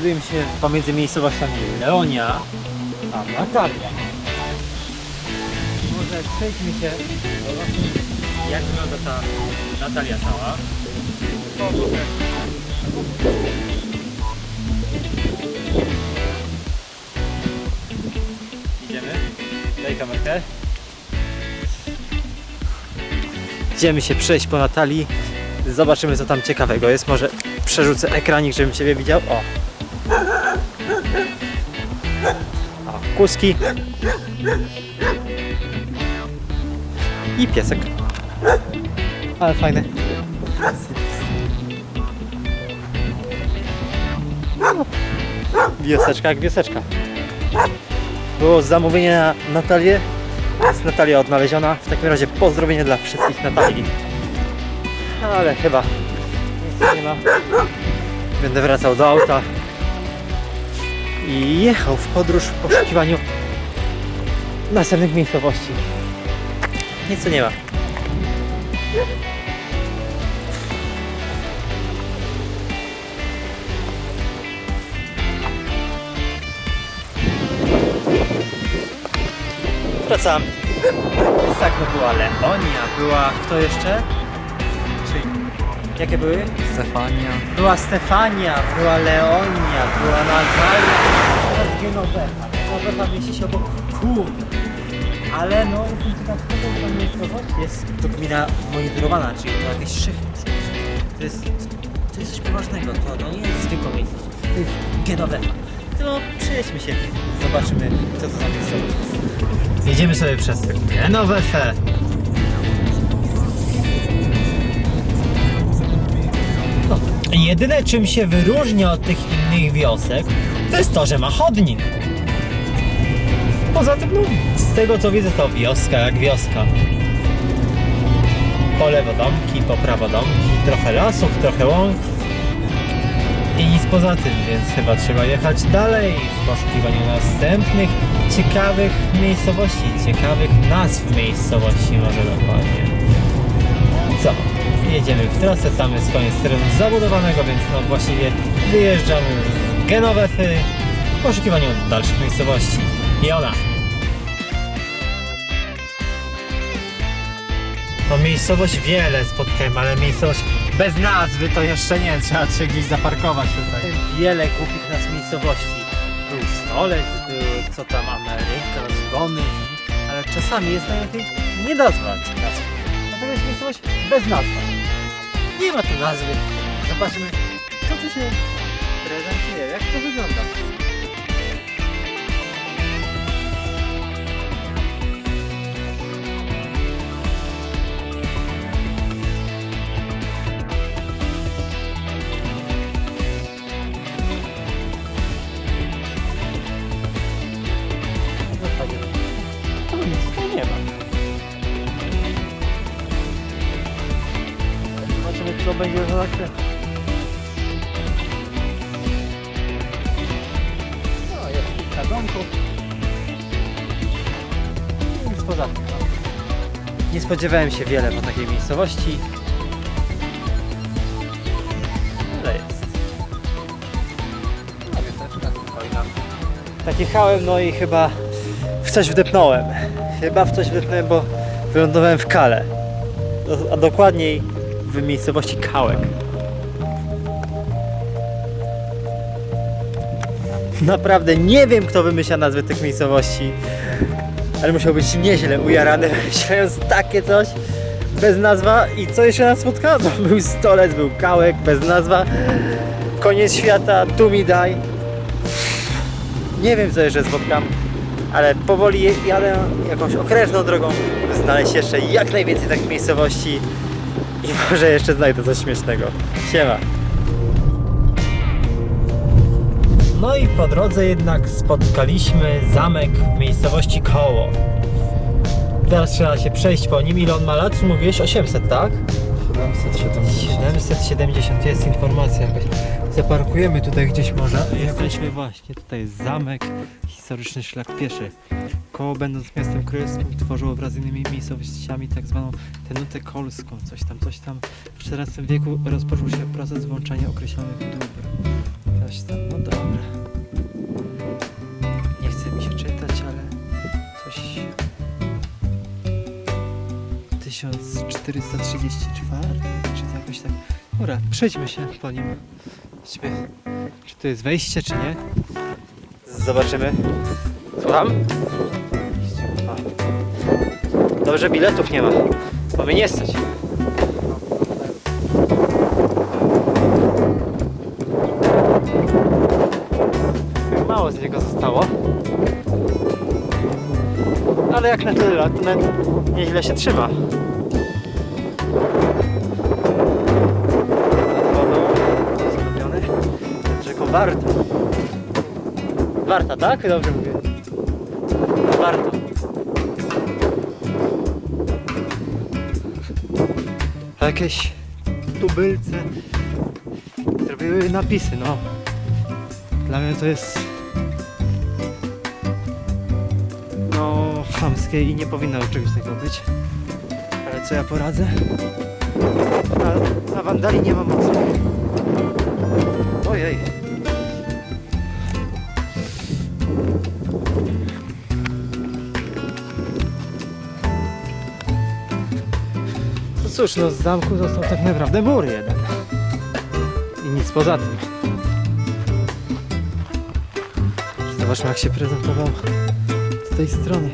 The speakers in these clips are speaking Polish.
znajdujemy się pomiędzy miejscowościami Leonia a Natalia. Może przejdźmy się, zobaczmy jak wygląda ta Natalia cała. Idziemy. Daj kamerkę. Idziemy się przejść po Natalii. Zobaczymy co tam ciekawego jest. Może przerzucę ekranik, żebym Ciebie widział. O. o kuski. I piesek. Ale fajne. Wioseczka jak wioseczka. Było zamówienie na Natalię. Jest Natalia odnaleziona. W takim razie pozdrowienie dla wszystkich Natalii. Ale chyba nic nie ma. Będę wracał do auta i jechał w podróż w poszukiwaniu następnych miejscowości. Nic tu nie ma. Wracamy. Tak, no była Leonia, była kto jeszcze? Jakie były? Stefania. Była Stefania, była Leonia, była Natalia, teraz Genovefa. Genovefa mieści się obok Kum. Ale no, miejscowość? Jest to gmina monitorowana, czyli to jakieś szychy. To jest, to jest coś poważnego, to, to nie jest zwykła miejscowość. To jest Genovefa. To przejdźmy się, zobaczymy, co to za miejscowość jest. Jedziemy sobie przez Genovefę. Jedyne czym się wyróżnia od tych innych wiosek, to jest to, że ma chodnik. Poza tym, no, z tego co widzę, to wioska jak wioska. Po lewo domki, po prawo domki, trochę lasów, trochę łąk. I nic poza tym, więc chyba trzeba jechać dalej w poszukiwaniu następnych ciekawych miejscowości, ciekawych nazw miejscowości może dokładnie. Co? Jedziemy w trasę, tam jest koniec terenu zabudowanego, więc no właściwie wyjeżdżamy z Genowefy w poszukiwaniu dalszych miejscowości. I ona. To miejscowość wiele spotkałem, ale miejscowość bez nazwy to jeszcze nie, trzeba się gdzieś zaparkować tutaj. Wiele głupich nazw miejscowości. Był stolec, był co tam Ameryka, zgony, ale czasami jest najlepiej nie nazwać nazwy. Natomiast miejscowość bez nazwy. Nie ma tu nazwy. Zobaczmy, co tu się prezentuje, jak to wygląda. Co będzie za zakręt. No, jest kilka domków. Nic poza tym. No. Nie spodziewałem się wiele po takiej miejscowości. Ale jest. A wieteczka spokojna. Tak jechałem, no i chyba w coś wdepnąłem. Chyba w coś wdepnąłem, bo wylądowałem w Kale. Do- A dokładniej w miejscowości Kałek. Naprawdę nie wiem, kto wymyśla nazwy tych miejscowości, ale musiał być nieźle ujarany, wymyślając takie coś bez nazwa. I co jeszcze nas spotkało? Był stolec, był Kałek bez nazwa, koniec świata, tu mi daj. Nie wiem, co jeszcze spotkam, ale powoli jadę jakąś okrężną drogą, znaleźć jeszcze jak najwięcej takich miejscowości i może jeszcze znajdę coś śmiesznego. Siema. No i po drodze jednak spotkaliśmy zamek w miejscowości Koło. Teraz trzeba się przejść po nim. Ile on ma lat? Mówiłeś 800, tak? 770. 770, jest informacja jakaś. Zaparkujemy tutaj gdzieś może. Jesteśmy właśnie, tutaj jest zamek, historyczny szlak pieszy. Koło będąc miastem królewskim tworzyło wraz z innymi miejscowościami tak zwaną tenutę kolską, coś tam, coś tam. W XIV wieku rozpoczął się proces włączania określonych dóbr. Coś tam, no dobra. Nie chce mi się czytać, ale coś... 1434, czy jakoś tak... Dobra, przejdźmy się po nim. Zobaczmy, czy to jest wejście, czy nie. Zobaczymy. Słucham? Dobrze, biletów nie ma. Bo mnie nie stać. Mało z niego zostało. Ale jak na tyle lat, to nawet nieźle się trzyma. Nad wodą skupiony. Nad rzeką Warta. Tak? Dobrze mówię. Warta. Jakieś tubylce zrobiły napisy, no. Dla mnie to jest no chamskie i nie powinno czegoś takiego być. Ale co ja poradzę? Na, na wandali nie ma mocy. Ojej. Cóż, no z zamku został tak naprawdę mur jeden. I nic poza tym. Zobaczmy jak się prezentował z tej strony.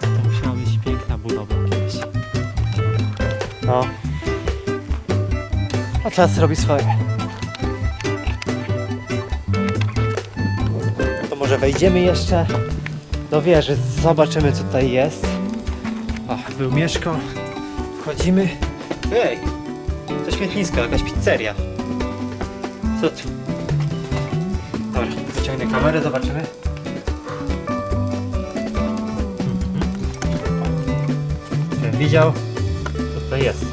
To musiała być piękna budowa kiedyś. No. A czas robi swoje. To może wejdziemy jeszcze do wieży, zobaczymy co tutaj jest. O, był Mieszko. Wchodzimy. Ej! To śmietnisko, jakaś pizzeria. Co tu? Dobra, wyciągnę kamerę, zobaczymy. Żebym widział, co tutaj jest.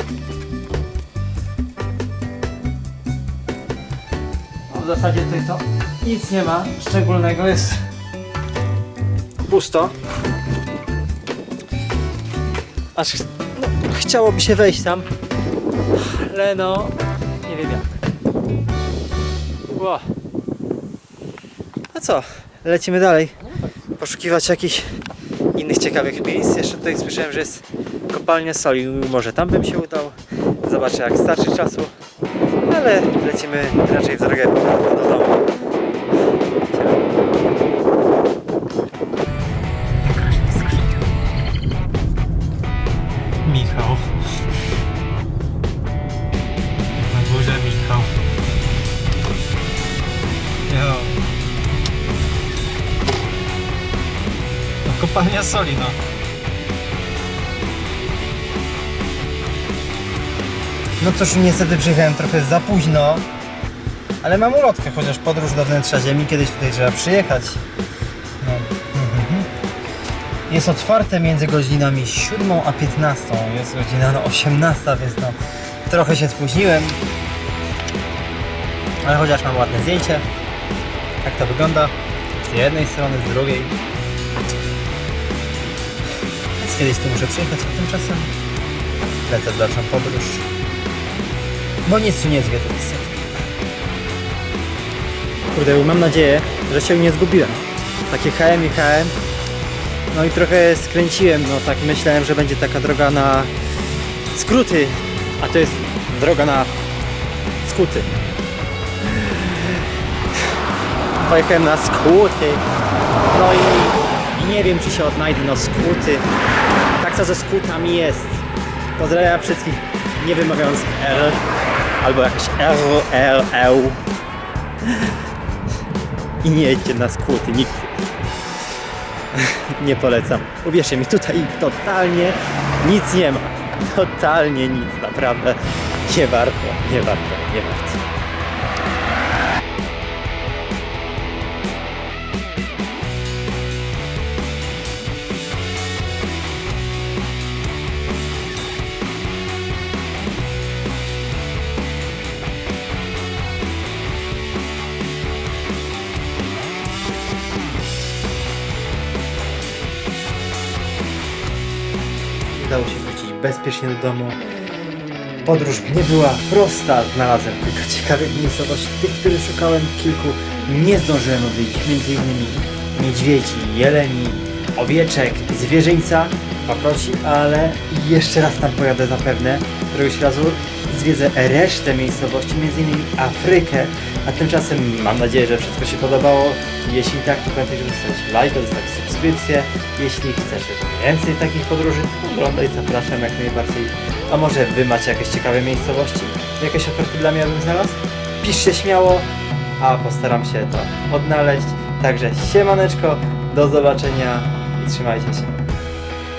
No, w zasadzie tutaj to nic nie ma szczególnego, jest pusto. Aż no, chciałoby się wejść tam, ale no, nie wiem jak. Ło. A co? Lecimy dalej. Poszukiwać jakichś innych ciekawych miejsc. Jeszcze tutaj słyszałem, że jest kopalnia soli. Może tam bym się udał. Zobaczę jak starczy czasu. Ale lecimy raczej w drogę do domu. Kopalnia soli, no. No cóż, niestety przyjechałem trochę za późno, ale mam ulotkę, chociaż podróż do wnętrza Ziemi, kiedyś tutaj trzeba przyjechać. No. Jest otwarte między godzinami 7 a 15, jest godzina no 18, więc no trochę się spóźniłem. Ale chociaż mam ładne zdjęcie, jak to wygląda z jednej strony, z drugiej. Kiedyś tu muszę przyjechać, a tymczasem lecę dalszą podróż. Bo nic tu nie zwiedzę niestety. Kurde, mam nadzieję, że się nie zgubiłem. Takie HM i HM. No i trochę skręciłem, no tak myślałem, że będzie taka droga na skróty, a to jest droga na skuty. Pojechałem na skróty. No i, i nie wiem, czy się odnajdę, no skróty. Tak co ze skrótami jest. Pozdrawiam wszystkich, nie wymawiając R, albo jakieś R, R, L. I nie jedźcie na skróty, nikt nie polecam. Uwierzcie mi, tutaj totalnie nic nie ma. Totalnie nic, naprawdę. Nie warto, nie warto, nie warto. Bezpiecznie do domu. Podróż nie była prosta, znalazłem kilka ciekawych miejscowości, tych, których szukałem kilku, nie zdążyłem odwiedzić, między innymi niedźwiedzi, jeleni, owieczek, zwierzyńca, paproci, ale jeszcze raz tam pojadę zapewne, któregoś razu zwiedzę resztę miejscowości, innymi Afrykę, a tymczasem mam nadzieję, że wszystko się podobało. Jeśli tak, to pamiętaj, żeby zostawić lajka, zostawić subskrypcję. Jeśli chcesz więcej takich podróży, oglądaj, zapraszam jak najbardziej. A może wy macie jakieś ciekawe miejscowości? Jakieś oferty dla mnie bym znalazł? Piszcie śmiało, a postaram się to odnaleźć. Także siemaneczko, do zobaczenia i trzymajcie się.